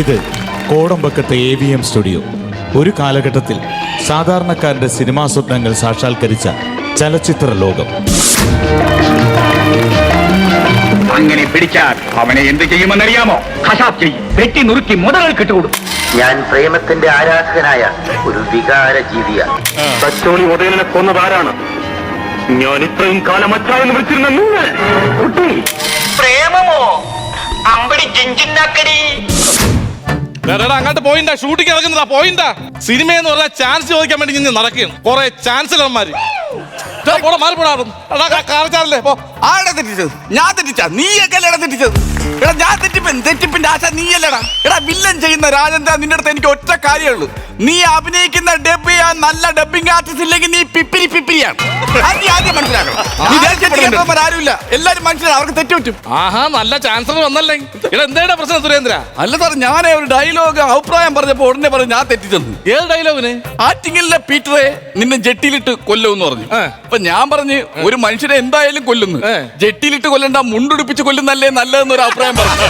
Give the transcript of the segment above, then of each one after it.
ഇത് കോടമ്പക്കത്തെ A V M studio. ഒരു കാലഘട്ടത്തിൽ സാധാരണക്കാരന്റെ സിനിമാ സ്വപ്നങ്ങൾ സാക്ഷാത്കരിച്ച ചലച്ചിത്ര ലോകം. അങ്ങനെ പിടിച്ചാൽ അവനെ എന്ത് ചെയ്യുമെന്നറിയാമോ? അറിയാമോ ചെയ്യും വെട്ടി നുറുക്കി മുതലുകൾ കിട്ടുകൊടുക്കും ഞാൻ പ്രേമത്തിന്റെ ആരാധകനായ ഒരു വികാര ജീവിയാണ്. തച്ചോളി ഉദയനെ കൊന്നതാരാണ് ഞാൻ ഇത്രയും കാലം അച്ചായെന്ന് വിളിച്ചിരുന്ന നിങ്ങൾ പ്രേമമോ? അമ്പടി ജിഞ്ചിന്നാക്കടി അങ്ങോട്ട് പോയിന്റാ ഷൂട്ടിങ് ഇറങ്ങുന്നതാ പോയിന്താ സിനിമ എന്ന് പറഞ്ഞാൽ ചാൻസ് ചോദിക്കാൻ വേണ്ടി നടക്കുകയാണ്. കുറെ ചാൻസലർമാര് പോടാ, മാറി പോടാ പോ. തെറ്റിച്ചത്? ഞാൻ തെറ്റിച്ചാ? നീയൊക്കെ അല്ലേടാ തെറ്റിച്ചത്? എടാ ഞാൻ തെറ്റിപ്പൻ തെറ്റിപ്പിന്റെ ആശ നീയല്ലടാ. എടാ വില്ലൻ ചെയ്യുന്ന രാജേന്ദ്ര നിന്റെ അടുത്ത് എനിക്ക് ഒറ്റ കാര്യമുള്ളൂ നീ അഭിനയിക്കുന്ന ഡബ് ചെയ്യാൻ നല്ല ഡബിംഗ് ആർട്ടിസ്റ്റ് ഇല്ലെങ്കിൽ നീ പിപ്പിരി പിപ്പിരിയാണ്. അത് നീ ആദ്യം മനസ്സിലാക്കണം. നീ ദേശീയ ആരുമില്ല. എല്ലാരും മനസ്സിലാവും അവർക്ക് ആഹാ നല്ല വന്നല്ലേ. എന്തേടാ പ്രശ്നം സുരേന്ദ്ര? അല്ല സാർ ഞാനേ ഒരു ഡയലോഗ് അഭിപ്രായം പറഞ്ഞപ്പോ ഉടനെ പറഞ്ഞു ഞാൻ തെറ്റിച്ചെന്ന്. ഏത് ഡയലോഗിന് ആറ്റിങ്ങലിലെ പീറ്ററെ നിന്നെ ജെട്ടിയിലിട്ട് കൊല്ലുമെന്ന് പറഞ്ഞു. അപ്പൊ ഞാൻ പറഞ്ഞ് ഒരു മനുഷ്യനെ എന്തായാലും കൊല്ലുന്നു. ജെട്ടിയിലിട്ട് കൊല്ലണ്ട മുണ്ടുടിപ്പിച്ച് കൊല്ലുന്നല്ലേ നല്ലതെന്ന് ഒരു അഭിപ്രായം പറഞ്ഞു.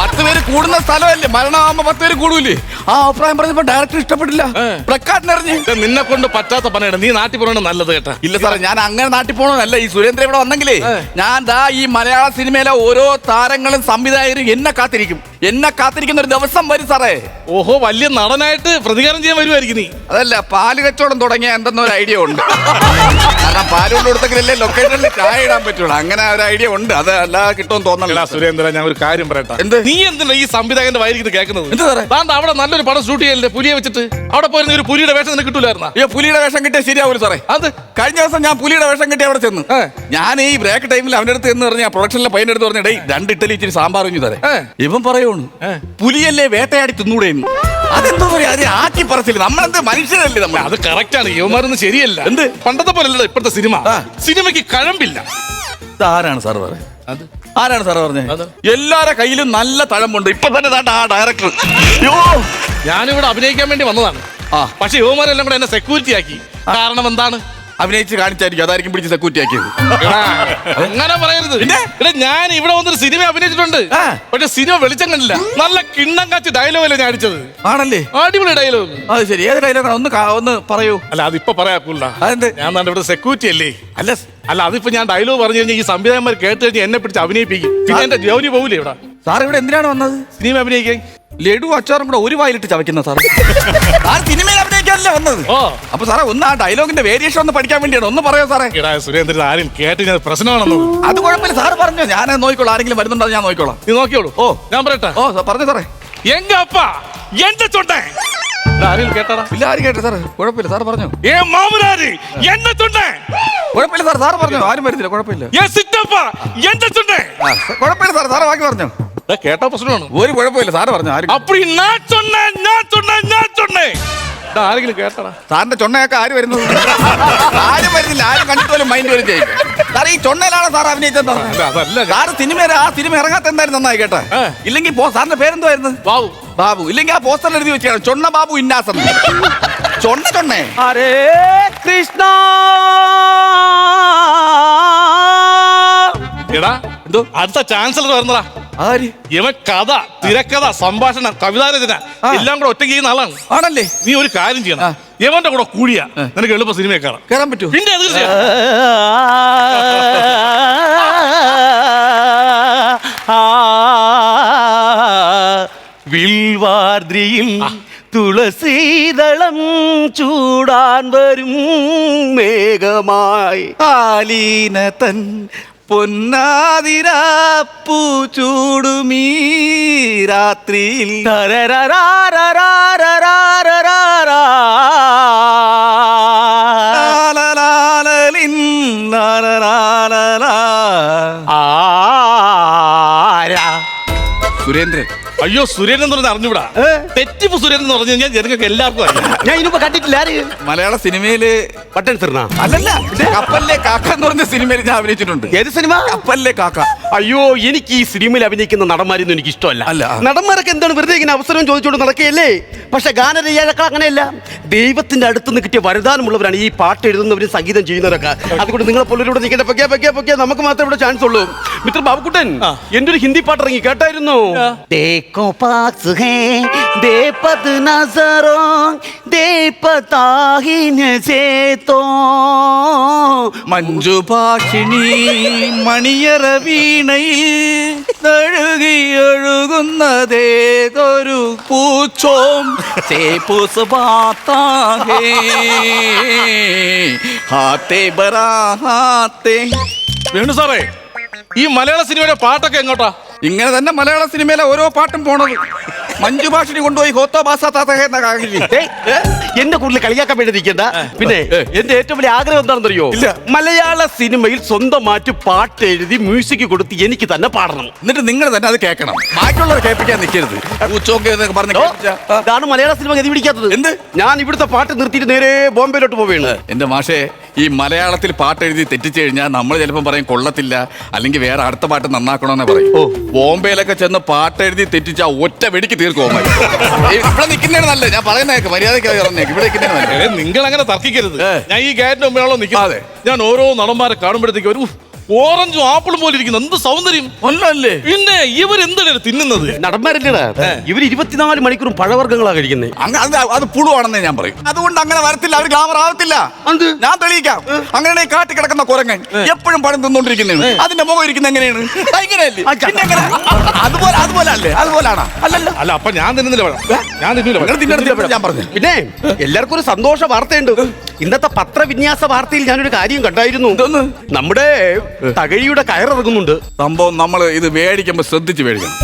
പത്ത് പേര് കൂടുന്ന സ്ഥലമല്ലേ? മരണമാകുമ്പോ പത്ത് പേര് കൂടൂലേ ആ അഭിപ്രായം പറഞ്ഞപ്പോ ഡയറക്ടർ ഇഷ്ടപ്പെട്ടില്ല. പ്രക്കാട്ടിനറിഞ്ഞ് നിന്നെ കൊണ്ട് പറ്റാത്ത പണിയാണ്. നീ നാട്ടിൽ പോകണം നല്ലത് കേട്ടാ. ഇല്ല സാറേ ഞാൻ അങ്ങനെ നാട്ടിൽ പോകണമെന്നല്ല ഈ സുരേന്ദ്രൻ ഇവിടെ വന്നെങ്കിലേ. ഞാൻ ദാ ഈ മലയാള സിനിമയിലെ ഓരോ താരങ്ങളും സംവിധായകരും എന്നെ കാത്തിരിക്കും. എന്നെ കാത്തിരിക്കുന്ന ഒരു ദിവസം വരും സാറേ. ഓഹോ വലിയ നടനായിട്ട് പ്രതികാരം ചെയ്യാൻ വരുമായിരിക്കും നീ. അതല്ല പാൽ കച്ചവടം തുടങ്ങിയ എന്തെന്നോ ഒരു ഐഡിയ ഉണ്ട്. കാരണം പാൽ കൊണ്ട് കൊടുത്തെങ്കിലല്ലേ ലൊക്കേഷനിൽ ചായ ഇടാൻ പറ്റുള്ളൂ. അങ്ങനെ ഒരു ഐഡിയ ഉണ്ട്. അത് അല്ലാതെ കിട്ടുമെന്ന് എടാ സുരേന്ദ്ര ഞാൻ ഒരു കാര്യം പറയട്ടെ. എന്ത്? നീ എന്തിനാ ഈ സംവിധായകന്റെ വയലിൽ കേൾക്കുന്നത്? എന്ത് സാറേ? താണ്ട് അവിടെ നല്ലൊരു പടം ഷൂട്ട് ചെയ്യല്ലേ പുലിയെ വെച്ചിട്ട്? അവിടെ പോയിരുന്ന ഒരു പുലിയുടെ വേഷം നിനക്ക് കിട്ടൂലായിരുന്നു? അയ്യോ പുലിയുടെ വേഷം കിട്ടിയ ശരിയാവൂല സാറേ. അത്? കഴിഞ്ഞ ദിവസം ഞാൻ പുലിയുടെ വേഷം കിട്ടി അവിടെ ചെന്ന്. ഞാൻ ഈ ബ്രേക്ക് ടൈമിൽ അവന്റെ അടുത്ത് എന്ന് പറഞ്ഞാൽ പ്രൊഡക്ഷനിലെ പൈന്റെ അടുത്ത് പറഞ്ഞ ഡേ രണ്ട് ഇട്ടലി ഇച്ചിരി സാമ്പാർ കുഞ്ഞു തരേ. ഇവൻ പറയൂണ് ഏ. പുലിയല്ലേ വേട്ടയാടി തിന്നൂടെ അതെന്താ പറയാ? അത് ആക്കി പറച്ചില്ല നമ്മളെന്ത് മനുഷ്യരല്ലേ നമ്മൾ? അത് കറക്റ്റ് ആണ്. യുവമാരൊന്നും ശരിയല്ല. എന്ത്? പണ്ടത്തെ പോലല്ല ഇപ്പോഴത്തെ സിനിമ. സിനിമയ്ക്ക് കഴമ്പില്ല. ആരാണ് സാർ പറയുന്നത് അത്. ആരാണ് സാർ പറഞ്ഞത്? എല്ലാരെ കയ്യിലും നല്ല തഴമ്പുണ്ട്. ഇപ്പൊ തന്നെ താണ്ട ആ ഡയറക്ടർ ഞാനിവിടെ അഭിനയിക്കാൻ വേണ്ടി വന്നതാണ്. പക്ഷെ യുവമാരെല്ലാം കൂടെ എന്നെ സെക്യൂരിറ്റി ആക്കി. കാരണം എന്താണ്? അഭിനയിച്ച് കാണിച്ചായിരിക്കും. അതായിരിക്കും പിടിച്ച് സെക്യൂരിറ്റി ആക്കിയത് എടാ, അങ്ങനെ പറയരുത്? എടാ ഞാൻ ഇവിടെ വന്നൊരു സിനിമ അഭിനയിച്ചിട്ടുണ്ട്. പക്ഷെ സിനിമ വെളിച്ചം കണ്ടില്ല. നല്ല കിണ്ണം കാച്ച് ഡയലോഗല്ലേ ഞാൻ അടിച്ചത് ആണല്ലേ? അടിപൊളി ഡയലോഗ് അത് ശരി. ഏത് ഡയലോഗാണ് ഒന്ന് കാ- ഒന്ന് പറയൂ. അല്ല അതിപ്പോ പറയാക്കൂല അതെന്ത്? ഞാൻ ദാണ്ട് ഇവിടെ സെക്യൂരിറ്റി അല്ലേ? അല്ല. അല്ല അതിപ്പോ ഞാൻ ഡയലോഗ് പറഞ്ഞു കഴിഞ്ഞാൽ ഈ സംവിധായകന്മാർ കേട്ട് കഴിഞ്ഞാൽ എന്നെ പിടിച്ച് അഭിനയിപ്പിക്കും. പിന്നെ എന്റെ ജോലി പോകില്ലേ ഇവിടെ? സാർ ഇവിടെ എന്തിനാണ് വന്നത്? സിനിമ അഭിനയിക്കാൻ. ലഡു അച്ചാറും കൂടെ ഒരു വായിലിട്ട് ചവയ്ക്കുന്ന സാർ ആ സിനിമയിൽ അഭിനയിക്കാനല്ലേ വന്നത്? ഓ. അപ്പൊ സാറേ ഒന്ന് ആ ഡയലോഗിന്റെ വേരിയേഷൻ ഒന്ന് പഠിക്കാൻ വേണ്ടിയാണ്. ഒന്ന് പറയോ സാറേ? എടാ സുരേന്ദ്രൻ ആരും കേട്ട് ഞാൻ പ്രശ്നമാണെന്ന് അത് കുഴപ്പമില്ല. സാർ പറഞ്ഞോ ഞാൻ നോക്കിക്കോളാം. ആരെങ്കിലും വരുന്നുണ്ടോ ഞാൻ നോക്കിക്കോളാം. നീ നോക്കിയോളൂ. ഓ. ഞാൻ പറയട്ടെ? ഓ സാർ പറഞ്ഞു സാറേ. എങ്ക അപ്പ എന്റെ ചൊണ്ടേ. ആരെങ്കിലും കേട്ടാടാ? ഇല്ല ആരും കേട്ടോ സാർ കുഴപ്പമില്ല. സാർ പറഞ്ഞു. ഏ മാമനാര്? എന്റെ ചൊണ്ടേ. കുഴപ്പമില്ല സാർ സാർ പറഞ്ഞു. ആരും വരുന്നില്ല. കുഴപ്പമില്ല. ഏ സിറ്റപ്പ എന്റെ ചൊണ്ടേ. ആ, കുഴപ്പമില്ല സാർ സാറ് ബാക്കി പറഞ്ഞു. കേട്ടാ പ്രശ്നമാണ്. ഒരു കുഴപ്പമില്ല. സാറ് പറഞ്ഞു ആരും? അപ്പടി ഞാൻ ചൊണ്ണേ ഞാൻ ചൊണ്ണേ ഞാൻ ചൊണ്ണേ എടാ, ആരെങ്കിലും കേട്ടടാ. സാറിന്റെ ചൊണ്ണയൊക്കെ ആര് വരുന്നത്? ആരും വരുന്നില്ല. ആരും കണ്ടിട്ടുപോലും മൈൻഡ് വരും ചെയ്യും സാർ ഈ ചൊണ്ണയിലാണ് സാർ അഭിനയിച്ചത് അല്ല, അതല്ല ഞാൻ- സാറ് സിനിമ ആ സിനിമ ഇറങ്ങാത്ത എന്തായാലും നന്നായി കേട്ടെ. ഏ. ഇല്ലെങ്കിൽ പോ സാറിന്റെ പേരെന്തുവായിരുന്നു വാവു ബാബു. ഇല്ലെങ്കിൽ ആ പോസ്റ്ററിൽ എഴുതി വെച്ചാണ് ചൊണ്ണ ബാബു ഇന്നാസം ചൊണ്ണ ചൊണ്ണേ ഹരേ കൃഷ്ണ. എടാ എന്തോ? അടുത്ത ചാൻസലർ വരുന്നടാ ആര്? ഇവൻ കഥ തിരക്കഥ സംഭാഷണം കവിതാരചന. എല്ലാം കൂടെ ഒറ്റയ്ക്ക് ചെയ്യുന്ന ആളാണ്. ആണല്ലേ? നീ ഒരു കാര്യം ചെയ്യണം. ഇവന്റെ കൂടെ കൂടിയാ നിനക്ക് എളുപ്പ സിനിമ കാണാം. കയറാൻ പറ്റൂ പിന്നെ വിൽവാർദ്രിയിൽ തുളസീതളം ചൂടാൻ വരും മേഘമായി. ആലീനതൻ പൊന്നാതിരാപ്പൂ ചൂടുമീ രാത്രിയിൽ. ലാലലാലലിൻ അയ്യോ സുരേൻ എന്ന് പറഞ്ഞാൽ അറിഞ്ഞൂടാ? തെറ്റിപ്പ് സുരേൻ എന്ന് പറഞ്ഞു കഴിഞ്ഞാൽ ജനങ്ങൾക്ക് എല്ലാവർക്കും അറിയാം. ഞാൻ ഇനിയിപ്പോ കണ്ടിട്ടില്ല മലയാള സിനിമയിൽ പട്ടെടുത്തിരുന്ന അല്ലല്ല കപ്പലിലെ കാക്ക എന്ന് പറഞ്ഞ സിനിമയിൽ ഞാൻ അഭിനയിച്ചിട്ടുണ്ട്. ഏത് സിനിമ? കപ്പലിലെ കാക്ക. അയ്യോ എനിക്ക് ഈ സിനിമയിൽ അഭിനയിക്കുന്ന നടന്മാരൊന്നും എനിക്ക് ഇഷ്ടമല്ല. അല്ല. നടന്മാരൊക്കെ എന്താണ് വെറുതെ ഇങ്ങനെ അവസരം ചോദിച്ചുകൊണ്ട് നടക്കുകയല്ലേ? പക്ഷെ ഗാനരചയിതാക്കൾ അങ്ങനെയല്ല. ദൈവത്തിന്റെ അടുത്ത് നിന്ന് കിട്ടിയ വരദാനമുള്ളവരാണ് ഈ പാട്ട് എഴുതുന്നവരും സംഗീതം ചെയ്യുന്നവരൊക്കെ. അതുകൊണ്ട് നിങ്ങളെ പൊള്ളിലൂടെ നിൽക്കേണ്ട. പൊക്കെ പൊക്കെ പൊക്കെ നമുക്ക് മാത്രമേ ഇവിടെ ചാൻസ് ഉള്ളൂ. മിസ്റ്റർ ബാബുക്കുട്ടൻ എന്റെ ഒരു ഹിന്ദി പാട്ട് ഇറങ്ങി. കേട്ടായിരുന്നു? पास है दे पद नजरों दे पता ही से तो മഞ്ജു ഭാഷിണി മണിയറ വീണയിൽ തഴുകി ഒഴുകുന്നതേതൊരു പൂച്ചോം ചേപ്പൂസ് ബാത്താഹേ ഹാത്തേ ബറാ ഹാത്തേ വേണു സാറേ ഈ മലയാള സിനിമയുടെ പാട്ടൊക്കെ എങ്ങോട്ടാ ഇങ്ങനെ തന്നെ മലയാള സിനിമയിലെ ഓരോ പാട്ടും പോണത്. മഞ്ജു ഭാഷണി കൊണ്ടുപോയി ഹോത്തോ ബാസാത്താത്ത എന്ന കാകില്ലേ എന്റെ കൂടുതൽ കളിയാക്കാൻ വേണ്ടി നിൽക്കണ്ട. പിന്നെ എന്റെ ഏറ്റവും വലിയ ആഗ്രഹം എന്താണെന്നറിയോ. മലയാള സിനിമയിൽ സ്വന്തമായിട്ട് പാട്ട് എഴുതി മ്യൂസിക് കൊടുത്ത് എനിക്ക് തന്നെ പാടണം. എന്നിട്ട് നിങ്ങൾ തന്നെ അത് കേൾക്കണം. ബാക്കിയുള്ളവർ കേൾപ്പിക്കാൻ നിൽക്കരുത്. പറഞ്ഞ് ഇതാണ് മലയാള സിനിമ ഗതി പിടിക്കാത്തത്. എന്ത്? ഞാൻ ഇവിടുത്തെ പാട്ട് നിർത്തിയിട്ട് നേരെ ബോംബെയിലോട്ട് പോവുകയാണ്. എന്റെ മാഷേ ഈ മലയാളത്തിൽ പാട്ട് എഴുതി തെറ്റിച്ചു കഴിഞ്ഞാൽ നമ്മൾ ചിലപ്പോൾ പറയും കൊള്ളത്തില്ല അല്ലെങ്കിൽ വേറെ അടുത്ത പാട്ട് നന്നാക്കണമെന്ന് പറയും. ഓ. ബോംബെയിലൊക്കെ ചെന്ന് പാട്ട് എഴുതി തെറ്റിച്ചാൽ ഒറ്റ വെടിക്ക് തീർക്കും ഇവിടെ നിൽക്കുന്നതാണ് നല്ലത്. ഞാൻ പറയുന്നേക്ക് മര്യാദയ്ക്ക് പറഞ്ഞേക്ക് നിങ്ങൾ അങ്ങനെ തർക്കിക്കരുത്. ഞാൻ ഈ ഗേറ്റിന് മുമ്പിലാണല്ലോ നിൽക്കാതെ നിൽക്കുന്നത് ഞാൻ ഓരോ നടന്മാരെ കാണുമ്പോഴത്തേക്ക് ഒരു ഓറഞ്ചും ആപ്പിളും പോലെ ഇരിക്കുന്നു. എന്ത് സൗന്ദര്യം? ഒന്നല്ലേ? പിന്നെ ഇവരെന്താണ് തിന്നുന്നത്? നടന്മാരല്ലേടാ? ഇവർ ഇരുപത്തിനാല് മണിക്കൂറും പഴവർഗങ്ങളാ കഴിക്കുന്നത്. അങ്ങ അത് അത് പുളുവാണെന്നേ ഞാൻ പറയും. അതുകൊണ്ട് അങ്ങനെ വരത്തില്ല അവർ ഗ്ലാമർ ആവത്തില്ല? ഞാൻ തെളിയിക്കാം. അങ്ങനെ കാട്ടി കിടക്കുന്ന കുരങ്ങൻ എപ്പോഴും പഴം തിന്നോണ്ടിരിക്കുന്നതാണ് അതിന്റെ മുഖം ഇരിക്കുന്ന എങ്ങനെയാണ്? അതുപോലെ അതുപോലെ അല്ലേ അതുപോലാണ്? അല്ലല്ലോ. അല്ല അപ്പൊ ഞാൻ തിന്നുന്നില്ല ഞാൻ തിന്നില്ല ഞാൻ പറഞ്ഞു. പിന്നെ എല്ലാവർക്കും ഒരു സന്തോഷ വാർത്തയുണ്ട്. ഇന്നത്തെ പത്രവിന്യാസ വാർത്തയിൽ ഞാനൊരു കാര്യം കണ്ടായിരുന്നു. നമ്മുടെ തകഴിയുടെ കയറിറങ്ങുന്നുണ്ട്. സംഭവം നമ്മൾ ഇത് മേടിക്കുമ്പോൾ ശ്രദ്ധിച്ച് മേടിക്കണം.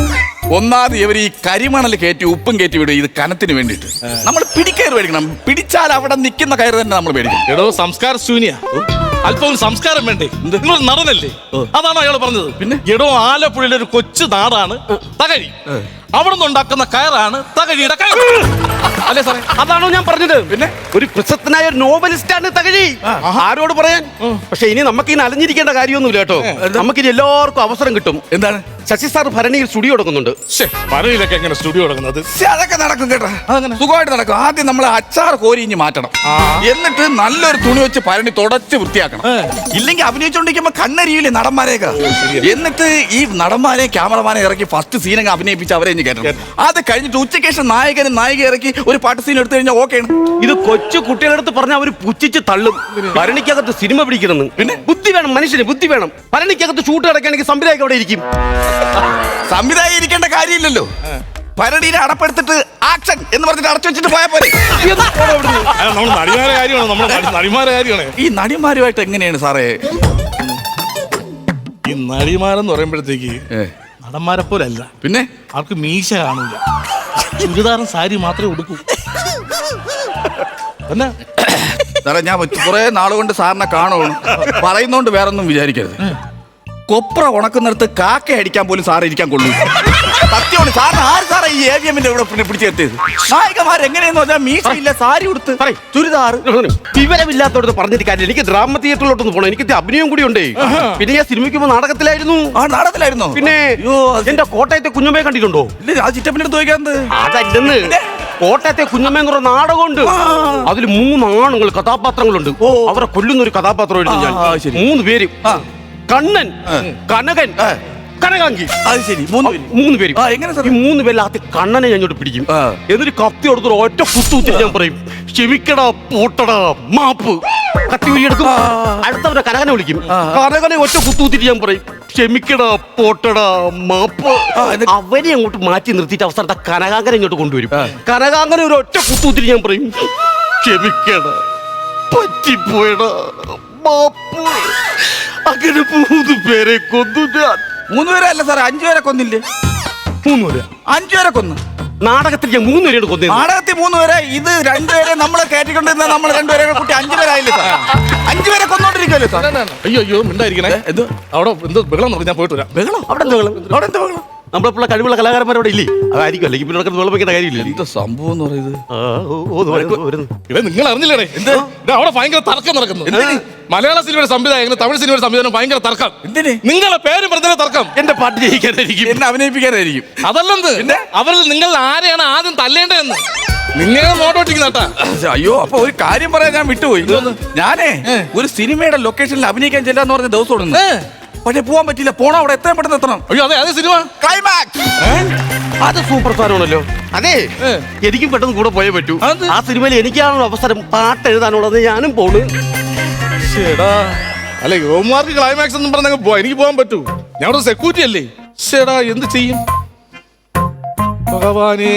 ഒന്നാമത് ഇവർ ഈ കരിമണൽ കയറ്റി ഉപ്പും കയറ്റി വിടും ഇത് കനത്തിന് വേണ്ടിട്ട് നമ്മൾ പിടിക്കയർ മേടിക്കണം പിടിച്ചാൽ അവിടെ നിൽക്കുന്ന കയറ് തന്നെ നമ്മൾ മേടിക്കണം എടോ സംസ്കാര ശൂന്യ. അല്പം സംസ്കാരം വേണ്ടേ? നിങ്ങൾ നടന്നല്ലേ? അതാണ് അയാൾ പറഞ്ഞത്. പിന്നെ? എടോ ആലപ്പുഴയിലെ ഒരു കൊച്ചു നാടാണ് തകഴി. അവിടെ നിന്നുണ്ടാക്കുന്ന കയറാണ് തകഴിയുടെ കയർ അല്ലേ സാറേ? അതാണോ ഞാൻ പറഞ്ഞത്. പിന്നെ? ഒരു പ്രശസ്തനായ ഒരു നോവലിസ്റ്റാണ് തകഴി. ആരോട് പറയാൻ? പക്ഷെ ഇനി നമുക്ക് ഇനി അലഞ്ഞിരിക്കേണ്ട കാര്യമൊന്നുമില്ല കേട്ടോ. നമുക്ക് ഇനി എല്ലാവർക്കും അവസരം കിട്ടും. എന്താണ്? ശശി സാർ ഭരണിയിൽ സ്റ്റുഡിയോ കൊടുക്കുന്നുണ്ട് പരയിലൊക്കെ എങ്ങനെ സ്റ്റുഡിയോ തുടങ്ങുന്നത് ശ്ശെ, അതൊക്കെ നടക്കും കേട്ടോ. സുഖമായിട്ട് നടക്കും. ആദ്യം നമ്മൾ അച്ചാർ കോരിഞ്ഞ് മാറ്റണം. എന്നിട്ട് നല്ലൊരു തുണി വെച്ച് പരണി തുടച്ച് വൃത്തിയാക്കണം. ഇല്ലെങ്കിൽ അഭിനയിച്ചോണ്ടിരിക്കുമ്പോ കണ്ണരിയില്ലേ നടന്മാരെയൊക്കെ? എന്നിട്ട് ഈ നടന്മാരെ ക്യാമറമാനെ ഇറക്കി ഫസ്റ്റ് സീനൊക്കെ അഭിനയിപ്പിച്ച് അവരെ കേട്ടു കയറ്റണം അത് കഴിഞ്ഞിട്ട് ഉച്ചയ്ക്ക് ശേഷം നായകനും നായിക ഇറക്കി ഒരു പാട്ട് സീൻ എടുത്തു കഴിഞ്ഞാൽ ഓക്കെയാണ് ഇത് കൊച്ചു കുട്ടികളടുത്ത് പറഞ്ഞാൽ അവർ പുച്ഛിച്ച് തള്ളും. ഭരണിക്കകത്ത് സിനിമ പിടിക്കണമെന്ന്. പിന്നെ? ബുദ്ധി വേണം മനുഷ്യന് ബുദ്ധി വേണം. ഭരണിക്കകത്ത് ഷൂട്ട് കിടക്കുകയാണെങ്കിൽ സംവിധായകം അവിടെ ഇരിക്കും. സംവിധായകം ഇരിക്കേണ്ട കാര്യമില്ലല്ലോ. പരടീനെ അടപ്പെടുത്തിട്ട് ആക്ഷൻ എന്ന് പറഞ്ഞിട്ട് അടച്ചു വെച്ചിട്ട് പോയാൽ പോലെ നമ്മൾ നടിമാരെ കാര്യമാണ് നമ്മൾ നടിമാരെ കാര്യമാണ്. ഈ നടിമാരുമായിട്ട് എങ്ങനെയാണ് സാറേ? ഈ നടിമാരെന്ന് പറയുമ്പോഴത്തേക്ക് നടന്മാരെ പോലല്ല അല്ല പിന്നെ? അവർക്ക് മീശ കാണില്ല ചുരിദാറും സാരി മാത്രമേ ഉടുക്കൂ. എന്നാ സാറേ ഞാൻ കുറെ നാളുകൊണ്ട് സാറിനെ കാണുകയാണ് പറയുന്നോണ്ട് വേറൊന്നും വിചാരിക്കരുത്. കൊപ്ര ഉണക്കുന്നിടത്ത് കാക്ക അടിക്കാൻ പോലും സാറ് ഇരിക്കാൻ കൊള്ളൂ സത്യമാണ്. സാറിന് ആര് സാറേ ഈ എ വി എമ്മിന്റെ ഇവിടെ പിടി- പിടിച്ച് എത്തിയത്? നായികമാർ എങ്ങനെയെന്ന് പറഞ്ഞാൽ മീശയില്ല സാരി ഉടുത്ത്. ചുരിദാർ. വിവരമില്ലാത്തോടത്ത് പറഞ്ഞിട്ട് കാര്യമില്ല. എനിക്ക് ഡ്രാമ തിയേറ്ററിലോട്ടൊന്ന് പോകണം എനിക്ക് അഭിനയം കൂടി ഉണ്ടേ. പിന്നെ ഞാൻ സിനിമയ്ക്ക് പോകുമ്പോൾ നാടകത്തിലായിരുന്നു. ആ നാടകത്തിലായിരുന്നു. പിന്നെ എന്റെ കോട്ടയത്തെ കുഞ്ഞമ്മയെ കണ്ടിട്ടുണ്ടോ? ഇല്ല, ആ ചിറ്റപ്പിന്റെ അടുത്ത് ചോദിക്കാന്ത് അതല്ലെന്ന്. കോട്ടയത്തെ കുഞ്ഞമ്മ എന്ന് പറഞ്ഞ നാടകമുണ്ട്. അതിൽ മൂന്ന് ആണുങ്ങൾ കഥാപാത്രങ്ങളുണ്ട്. അവരെ കൊല്ലുന്ന ഒരു കഥാപാത്രം. മൂന്ന് പേര്. കണ്ണൻ കനകൻ. കനകാങ്കി. അത് ശരി മൂന്ന് പേര്. മൂന്ന് പേര്. ആ, എങ്ങനെ സാർ? ഈ മൂന്ന് പേരിൽ ആദ്യം കണ്ണനെ ഞാൻ ഇങ്ങോട്ട് പിടിക്കും. ആ. എന്നിട്ട് കത്തി കൊടുത്തൊരു ഒറ്റ കുത്തുകുത്തിട്ട് ഞാൻ പറയും ക്ഷമിക്കടാ പോട്ടടാ മാപ്പ്. കത്തി ഉരിയെടുക്കും അടുത്തവരെ കനകനെ വിളിക്കും. കനകനെ ഒറ്റ കുത്തുകുത്തിട്ട് ഞാൻ പറയും ക്ഷമിക്കടാ പോട്ടടാ മാപ്പ്. ആ, എന്നിട്ട്? അവനെ അങ്ങോട്ട് മാറ്റി നിർത്തിയിട്ട് അവസാനത്തെ കനകാങ്കനെ ഇങ്ങോട്ട് കൊണ്ടുവരും. കനകാങ്കനെ ഒരു ഒറ്റ കുത്തുകുത്തിട്ട് ഞാൻ പറയും ക്ഷമിക്കടാ പറ്റിപ്പോയടാ മാപ്പ്. അങ്ങനെ മൂന്ന് പേരെ കൊന്നു ഞാൻ. മൂന്ന് പേരെ അല്ല സാറേ അഞ്ചു പേരെ കൊന്നില്ലേ? മൂന്ന് പേരെ അഞ്ചു പേരെ കൊന്നു. നാടകത്തിൽ ഞാൻ മൂന്ന് പേരെയാണ് കൊന്നത് നാടകത്തിൽ മൂന്ന് പേരെ ഇത് രണ്ടുപേരെ നമ്മളെ കയറ്റിക്കൊണ്ടിരുന്ന നമ്മൾ രണ്ടുപേരെ കൂട്ടി അഞ്ചു പേരായില്ലേ സാർ അഞ്ചു പേരെ കൊന്നോണ്ടിരിക്കുമല്ലോ സാർ അയ്യോ അയ്യോ മിണ്ടായിരിക്കണേ. എന്ത്? അവിടെ എന്ത് ബഹളം ഞാൻ പോയിട്ട് വരാം. ബഹളം? അവിടെ എന്താ ബഹളം? അവിടെ എന്താ ബഹളം? നമ്മളിപ്പോൾ കഴിവുള്ള കലാകാരന്മാരോടെ ഇല്ലേ? അതായിരിക്കും. അല്ലെങ്കിൽ പിന്നെ നടക്കുന്ന വിളമ്പിക്കേണ്ട കാര്യമില്ല? എന്താ സംഭവം എന്ന് പറയുന്നത്? വരുന്നു. നിങ്ങൾ അറിഞ്ഞില്ലേ എന്ത്? അവിടെ ഭയങ്കര തർക്കം നടക്കുന്നു. മലയാള സിനിമയുടെ സംവിധായകൻ തമിഴ് സിനിമയുടെ സംവിധാനം ഭയങ്കര തർക്കം. എന്തിന്? നിങ്ങളെ പേരും പ്രതിനെ തർക്കം. എന്റെ പാട്ട് ജയിക്കാനായിരിക്കും. എന്നെ അഭിനയിപ്പിക്കാനായിരിക്കും. അതല്ലെന്ത്? അവരിൽ നിങ്ങൾ ആരെയാണ് ആദ്യം തല്ലേണ്ടതെന്ന്? നിങ്ങളെ കേട്ടാ. അയ്യോ അപ്പൊ ഒരു കാര്യം പറയാൻ ഞാൻ വിട്ടുപോയി. ഞാനേ ഒരു സിനിമയുടെ ലൊക്കേഷനിൽ അഭിനയിക്കാൻ ചെല്ലാന്ന് പറഞ്ഞ ദിവസം. പക്ഷെ പോവാൻ പറ്റില്ല പോണ അവിടെ. എത്രയും പെട്ടെന്ന് എത്തണം. അയ്യോ അതെ അതെ സിനിമ. ക്ലൈമാക്സ് അത് സൂപ്പർ താരമാണല്ലോ അതെ. എനിക്കും പെട്ടെന്ന് കൂടെ പോയേ പറ്റൂ. ആ സിനിമയിൽ എനിക്കാണല്ലോ അവസരം. പാട്ട് എഴുതാനുള്ളത് ഞാനും പോണ്. ശേടാ അല്ല യുവമാർക്ക് ക്ലൈമാക്സ് ഒന്നും പറഞ്ഞ പോവാ. എനിക്ക് പോകാൻ പറ്റൂ. ഞാൻ ഒരു സെക്യൂരിറ്റി അല്ലേ? ശേടാ എന്ത് ചെയ്യും? ഭഗവാനേ.